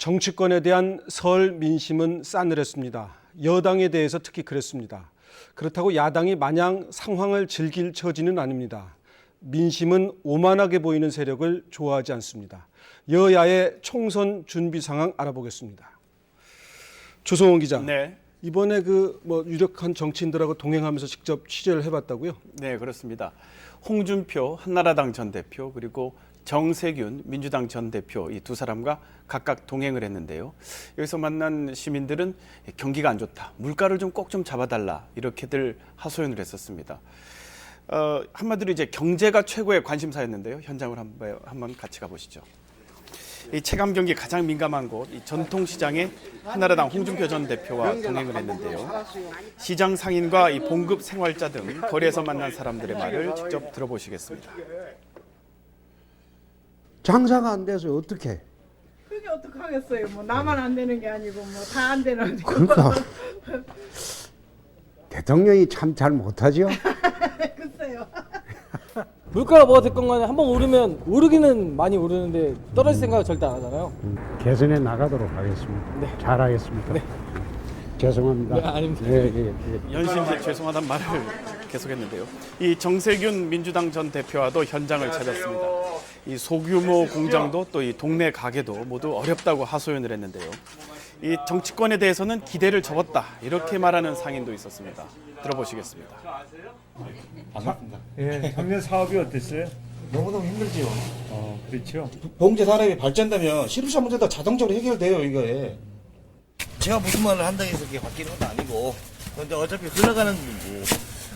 정치권에 대한 설 민심은 싸늘했습니다. 여당에 대해서 특히 그랬습니다. 그렇다고 야당이 마냥 상황을 즐길 처지는 아닙니다. 민심은 오만하게 보이는 세력을 좋아하지 않습니다. 여야의 총선 준비 상황 알아보겠습니다. 조성원 기자, 네, 이번에 그 뭐 유력한 정치인들하고 동행하면서 직접 취재를 해봤다고요? 네 그렇습니다. 홍준표 한나라당 전 대표 그리고 정세균 민주당 전 대표 이 두 사람과 각각 동행을 했는데요. 여기서 만난 시민들은 경기가 안 좋다, 물가를 좀 꼭 좀 잡아달라 이렇게들 하소연을 했었습니다. 어, 한마디로 이제 경제가 최고의 관심사였는데요. 현장을 한번, 한번 같이 가보시죠. 이 체감 경기 가장 민감한 곳, 이 전통시장에 한나라당 홍준표 전 대표와 동행을 했는데요. 시장 상인과 이 봉급 생활자 등 거리에서 만난 사람들의 말을 직접 들어보시겠습니다. 장사가 안 돼서 어떻게? 그게 어떡하겠어요. 뭐 나만 안 되는 게 아니고 뭐 다 안 되는 거. 그러니까 대통령이 참 잘 못하죠. 글쎄요. 물가가 뭐가 됐건 간에 한번 오르면 오르기는 많이 오르는데 떨어질 생각을 절대 안 하잖아요. 개선해 나가도록 하겠습니다. 잘하겠습니다. 죄송합니다. 네, 아닙니다. 예, 예, 예. 연신제 죄송하다는 말을 계속했는데요. 이 정세균 민주당 전 대표와도 현장을 찾았습니다. 이 소규모 공장도 또 이 동네 가게도 모두 어렵다고 하소연을 했는데요. 이 정치권에 대해서는 기대를 접었다 이렇게 말하는 상인도 있었습니다. 들어보시겠습니다. 예, 작년 사업이 어땠어요? 너무너무 힘들지요. 어, 그렇죠. 봉제 산업이 발전되면 실업자 문제도 자동적으로 해결돼요, 이거에. 제가 무슨 말을 한다고 해서 그게 바뀌는 건 아니고, 근데 어차피 흘러가는 일이고,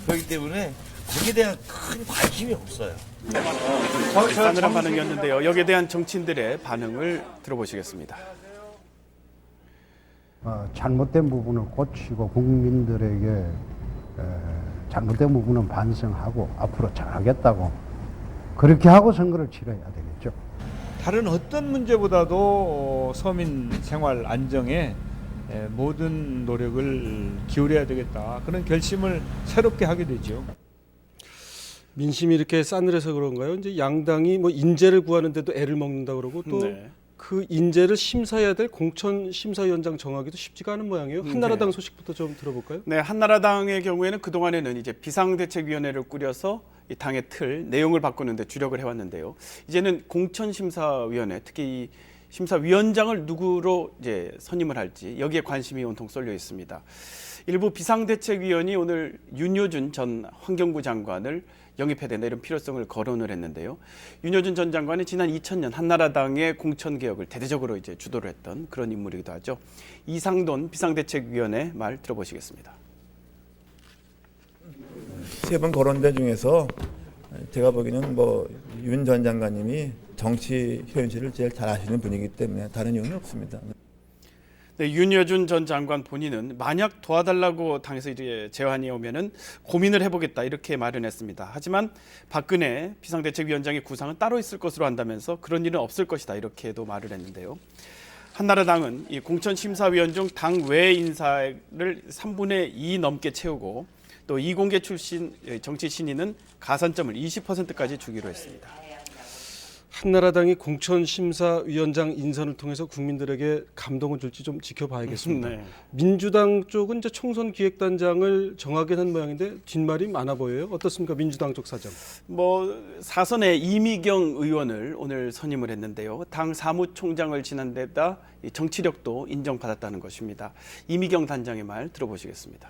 그렇기 때문에 거기에 대한 큰 관심이 없어요. 싸늘한 반응이었는데요. 여기에 대한 정치인들의 반응을 들어보시겠습니다. 어, 잘못된 부분을 고치고 국민들에게 에, 잘못된 부분은 반성하고 앞으로 잘하겠다고 그렇게 하고 선거를 치러야 되겠죠. 다른 어떤 문제보다도 어, 서민 생활 안정에 에, 모든 노력을 기울여야 되겠다. 그런 결심을 새롭게 하게 되죠. 민심이 이렇게 싸늘해서 그런가요? 이제 양당이 뭐 인재를 구하는데도 애를 먹는다 그러고 또 네. 그 인재를 심사해야 될 공천 심사위원장 정하기도 쉽지가 않은 모양이에요. 한나라당 네. 소식부터 좀 들어볼까요? 네, 한나라당의 경우에는 그 동안에는 이제 비상대책위원회를 꾸려서 이 당의 틀 내용을 바꾸는데 주력을 해왔는데요. 이제는 공천심사위원회, 특히 이 심사위원장을 누구로 이제 선임을 할지 여기에 관심이 온통 쏠려 있습니다. 일부 비상대책위원이 오늘 윤여준 전 환경부 장관을 영입해야 된다 이런 필요성을 거론을 했는데요. 윤여준 전 장관은 지난 2000년 한나라당의 공천 개혁을 대대적으로 이제 주도를 했던 그런 인물이기도 하죠. 이상돈 비상대책위원회 말 들어보시겠습니다. 세 번 거론된 중에서 제가 보기에는 뭐 윤 전 장관님이 정치 현실을 제일 잘 아시는 분이기 때문에 다른 이유는 없습니다. 네, 윤여준 전 장관 본인은 만약 도와달라고 당에서 이제 제안이 오면은 고민을 해보겠다 이렇게 말을 했습니다. 하지만 박근혜 비상대책위원장의 구상은 따로 있을 것으로 한다면서 그런 일은 없을 것이다 이렇게도 말을 했는데요. 한나라당은 이 공천심사위원 중 당 외 인사를 3분의 2 넘게 채우고 또 이공계 출신 정치 신인은 가산점을 20%까지 주기로 했습니다. 한나라당이 공천심사위원장 인선을 통해서 국민들에게 감동을 줄지 좀 지켜봐야겠습니다. 네. 민주당 쪽은 이제 총선 기획단장을 정하게 한 모양인데 뒷말이 많아 보여요. 어떻습니까? 민주당 쪽 사정. 뭐 사선의 이미경 의원을 오늘 선임을 했는데요. 당 사무총장을 지난 데다 이 정치력도 인정받았다는 것입니다. 이미경 단장의 말 들어보시겠습니다.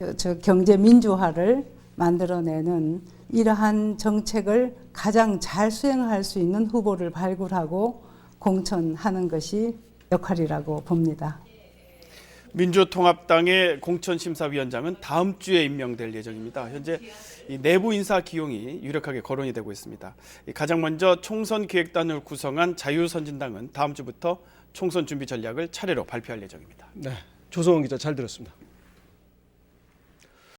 저- 저 경제 민주화를 만들어내는 이러한 정책을 가장 잘 수행할 수 있는 후보를 발굴하고 공천하는 것이 역할이라고 봅니다. 민주통합당의 공천심사위원장은 다음 주에 임명될 예정입니다. 현재 이 내부 인사 기용이 유력하게 거론이 되고 있습니다. 이 가장 먼저 총선 기획단을 구성한 자유선진당은 다음 주부터 총선 준비 전략을 차례로 발표할 예정입니다. 네. 조성원 기자 잘 들었습니다.